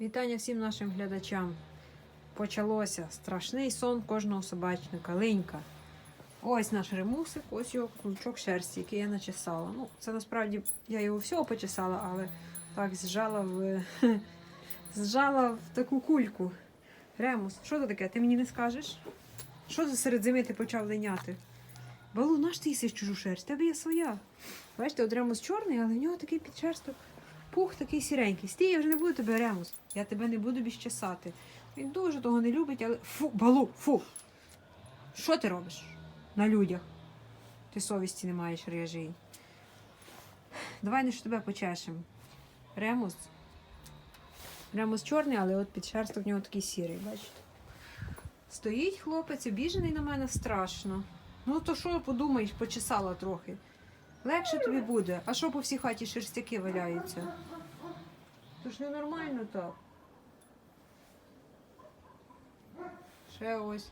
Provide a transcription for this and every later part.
Вітання всім нашим глядачам. Почалося страшний сон кожного собачника. Линька. Ось наш ремусик, ось його клубчок шерсті, який я начесала. Ну, це насправді я його всього почесала, але так зжала в зжала в таку кульку. Ремус, що це таке? Ти мені не скажеш? Що ти серед зими ти почав линяти? Балу, наш ти їсиш чужу шерсть? Тебе є своя. Бачите, от ремус чорний, але в нього такий підшерсток. Пух такий сіренький. Стій, я вже не буду тебе ремус. Я тебе не буду біщесати. Він дуже того не любить, але. Фу, балу, фу. Що ти робиш на людях? Ти совісті не маєш режий. Давай не ж тебе почешемо. Ремус. Ремус чорний, але от підшерсток в нього такий сірий, бачите? Стоїть хлопець, обіжений на мене страшно. Ну то що подумаєш, почесала трохи. Легше тобі буде. А що по всій хаті шерстяки валяються? То ж ненормально так. Ще ось,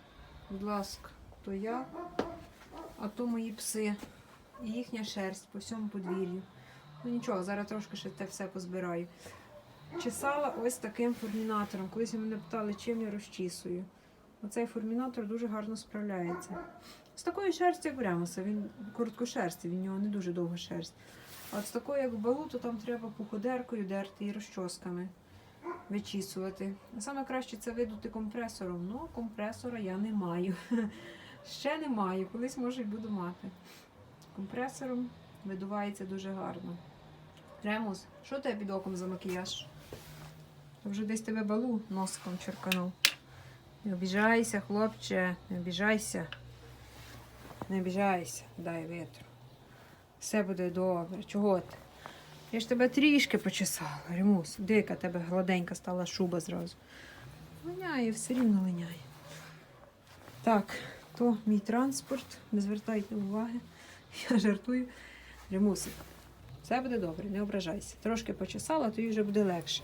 будь ласка, то я, а то мої пси. І їхня шерсть по всьому подвір'ю. Ну нічого, зараз трошки ще те все позбираю. Чесала ось таким формінатором. Колись мене питали, чим я розчісую. Оцей формінатор дуже гарно справляється. З такої шерсті, як в Ремуса, він короткошерстий, він нього не дуже довга шерсть. А от з такої, як балу, то там треба пуходеркою дерти і розчосками вичісувати. Саме краще це видути компресором. Ну, компресора я не маю. Ще не маю, колись може й буду мати. Компресором видувається дуже гарно. Ремус, що тебе під оком за макіяж? Вже десь тебе балу носиком черканув. Не обіжайся, хлопче, не обіжайся. Не обіжайся, дай вітру. Все буде добре. Чого ти? Я ж тебе трішки почесала, Римус. Дика тебе гладенька стала шуба зразу. Линяє, все рівно линяє. Так, то мій транспорт. Не звертайте уваги. Я жартую. Римусик. Все буде добре, не ображайся. Трошки почесала, тобі вже буде легше.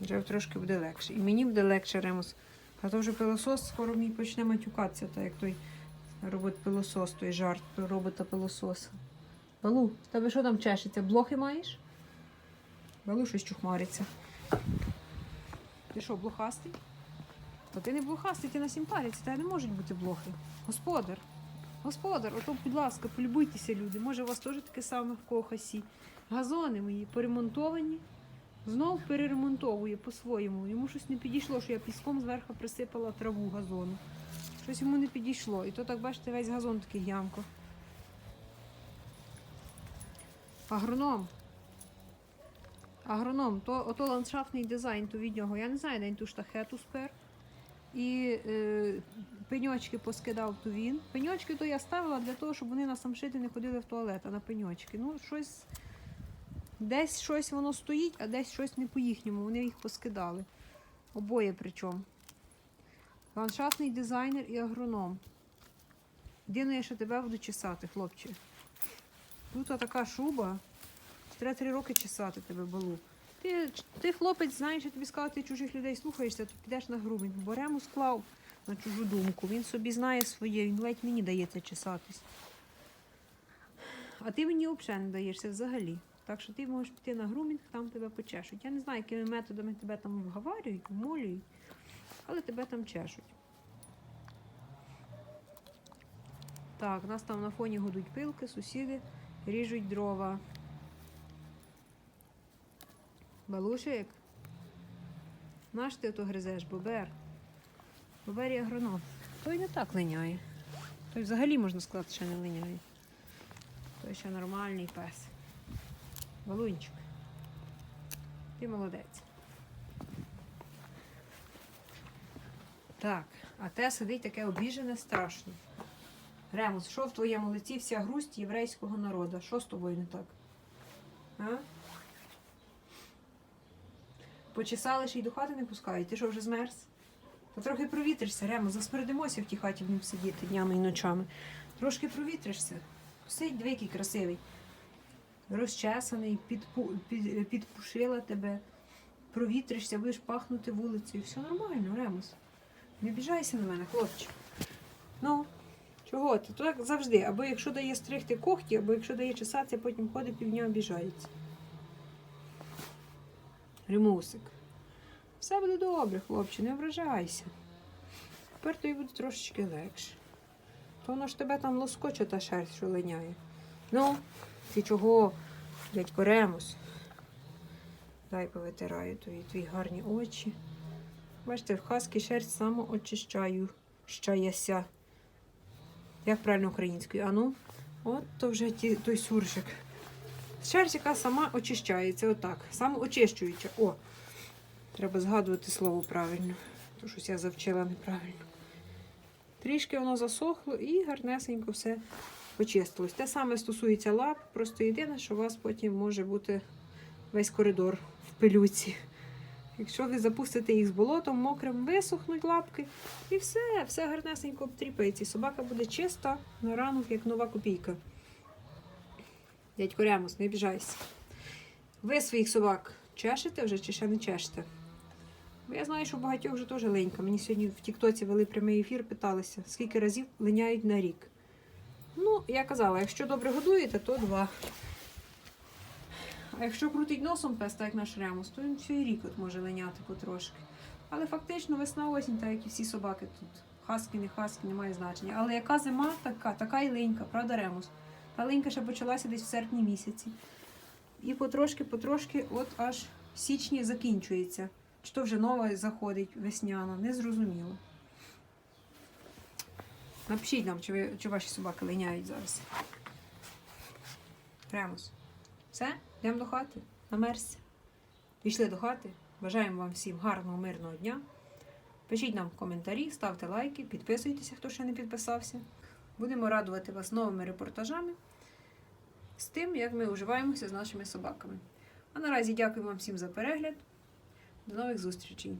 Вже трошки буде легше. І мені буде легше, Ремус. А то вже пилосос скоро мій почне матюкатися, так як той робить пилосос, той жарт робота пилососа. Балу, в тебе що там чешеться? Блохи маєш? Балу щось чухмариться. Ти що, блохастий? Та ти не блохастий, ти на сімпаріці, та не можуть бути блохи. Господар. Господар, ото, будь ласка, полюбуйтеся, люди. Може, у вас теж таке саме в кого хасі. Газони мої поремонтовані. Знов переремонтовує по-своєму. Йому щось не підійшло, що я піском зверху присипала траву газону. Щось йому не підійшло. І то так, бачите, весь газон такий ямко. Агроном. Агроном, то ото ландшафтний дизайн, то від нього. Я не знаю, де він ту штахету спер. І е, пеньочки поскидав то він. Пеньочки то я ставила для того, щоб вони на самшити не ходили в туалет, а на пеньочки. Ну, щось. Десь щось воно стоїть, а десь щось не по-їхньому. Вони їх поскидали. Обоє причому. Ландшафтний дизайнер і агроном. Єдине, я ще тебе буду чесати, хлопче. Тут така шуба. Треба три роки чесати тебе балу. Ти, ти хлопець, знаєш, я тобі сказала, ти чужих людей слухаєшся, то підеш на грубень. Борему склав на чужу думку. Він собі знає своє, він ледь мені дається чесатись. А ти мені взагалі не даєшся взагалі. Так що ти можеш піти на грумінг, там тебе почешуть. Я не знаю, якими методами тебе там вговарюють, вмолюють, але тебе там чешуть. Так, нас там на фоні гудуть пилки, сусіди ріжуть дрова. Балушик, наш ти ото гризеш, бобер. Бобер і агроном. Той не так линяє. Той взагалі, можна сказати, ще не линяє. Той ще нормальний пес. Балунчик. Ти молодець. Так, а те сидить таке обіжене страшно. Ремус, що в твоєму лиці вся грусть єврейського народу? Що з тобою не так? А? Почесали ще й до хати не пускають. Ти що вже змерз? Та трохи провітришся, Ремо, заспередимося в тій хаті в ним сидіти днями і ночами. Трошки провітришся. Сидь, диви, красивий. Розчесаний, підпу, під, підпушила тебе, провітришся, будеш пахнути вулицею. Все нормально, Ремус. Не обіжайся на мене, хлопче. Ну, чого ти? То так завжди. Або якщо дає стригти когті, або якщо дає чесатися, потім ходить півдня обіжається. Ремусик. Все буде добре, хлопче, не ображайся. Тепер тобі буде трошечки легше. То воно ж тебе там лоскоче та шерсть, що линяє. Ну, ти чого, дядько Ремус? Дай повитираю твої, твої гарні очі. Бачите, в хаски шерсть самоочищаю, щаяся. Як правильно українською? Ану, от то вже ті, той суржик. Шерсть, яка сама очищається, отак. Самоочищуюча. О, треба згадувати слово правильно. То щось я завчила неправильно. Трішки воно засохло і гарнесенько все почистилось. Те саме стосується лап, просто єдине, що у вас потім може бути весь коридор в пилюці. Якщо ви запустите їх з болотом, мокрим, висохнуть лапки, і все, все гарнесенько обтріпається. Собака буде чиста на ранок, як нова копійка. Дядько Ремус, не обіжайся. Ви своїх собак чешете вже чи ще не чешете? Бо я знаю, що багатьох вже теж ленька. Мені сьогодні в Тіктоці вели прямий ефір, питалися, скільки разів линяють на рік. Ну, я казала, якщо добре годуєте, то два. А якщо крутить носом пес, так як наш ремус, то він цей рік от може линяти потрошки. Але фактично весна осінь, так як і всі собаки тут. Хаски, не хаски, немає значення. Але яка зима, така, така і ленька, правда, ремус? Та ленька ще почалася десь в серпні місяці. І потрошки, потрошки, от аж в січні закінчується. Чи то вже нова заходить весняна, не зрозуміло. Напишіть нам, чи, ви, чи ваші собаки линяють зараз. Ремус. Все, йдемо до хати. Намерзся. Пішли до хати. Бажаємо вам всім гарного, мирного дня. Пишіть нам коментарі, ставте лайки, підписуйтеся, хто ще не підписався. Будемо радувати вас новими репортажами з тим, як ми уживаємося з нашими собаками. А наразі дякую вам всім за перегляд. До нових зустрічей!